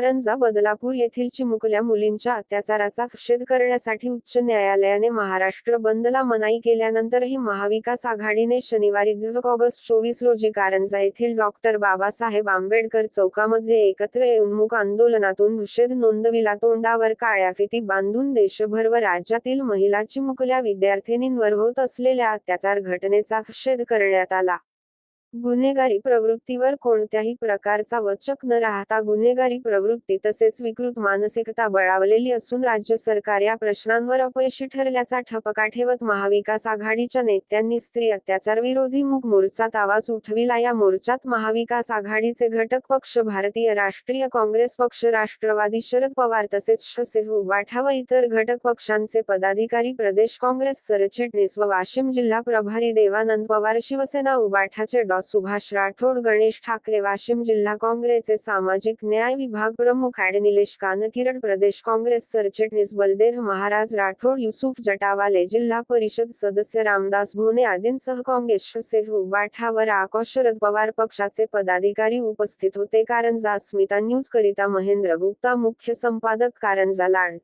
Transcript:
कारंजा बदलापूर येथील चिमुकल्या मुलींच्या अत्याचाराचा निषेध करण्यासाठी उच्च न्यायालयाने महाराष्ट्र बंदला मनाई केल्यानंतरही महाविकास आघाडीने शनिवारी ऑगस्ट चोवीस रोजी कारंजा येथील डॉक्टर बाबासाहेब आंबेडकर चौकामध्ये एकत्र येऊन मूक आंदोलनातून निषेध नोंदविला. तोंडावर काळ्या फिती बांधून देशभर व राज्यातील महिला चिमुकल्या विद्यार्थिनींवर होत असलेल्या अत्याचार घटनेचा निषेध करण्यात आला. गुन्हेगारी प्रवृत्तीवर कोणत्याही प्रकारचा वचक न राहता गुन्हेगारी प्रवृत्ती तसेच विकृत मानसिकता बळावलेली असून राज्य सरकार या प्रश्नांवर अपयशी ठरल्याचा ठपका ठेवत महाविकास आघाडीच्या नेत्यांनी स्त्री अत्याचार विरोधी मुख मोर्चात आवाज उठविला. या मोर्चात महाविकास आघाडीचे घटक पक्ष भारतीय राष्ट्रीय काँग्रेस पक्ष राष्ट्रवादी शरद पवार तसेच शसे उबाठा व इतर घटक पक्षांचे पदाधिकारी प्रदेश काँग्रेस सरचिटणीस व वाशिम जिल्हा प्रभारी देवानंद पवार शिवसेना उबाठाचे डॉ. सुभाष राठोड गणेश ठाकरे वाशिम जिल्हा काँग्रेसचे सामाजिक न्याय विभाग प्रमुख ऍड निलेश कानकिरड प्रदेश काँग्रेस सरचिटणीस बलदेव महाराज राठोड युसुफ जटावाले जिल्हा परिषद सदस्य रामदास भोने आदींसह काँग्रेस शसे आकाश व शरद पवार पक्षाचे पदाधिकारी उपस्थित होते. कारंजा अस्मिता न्यूज करिता महेंद्र गुप्ता मुख्य संपादक कारंजा लाड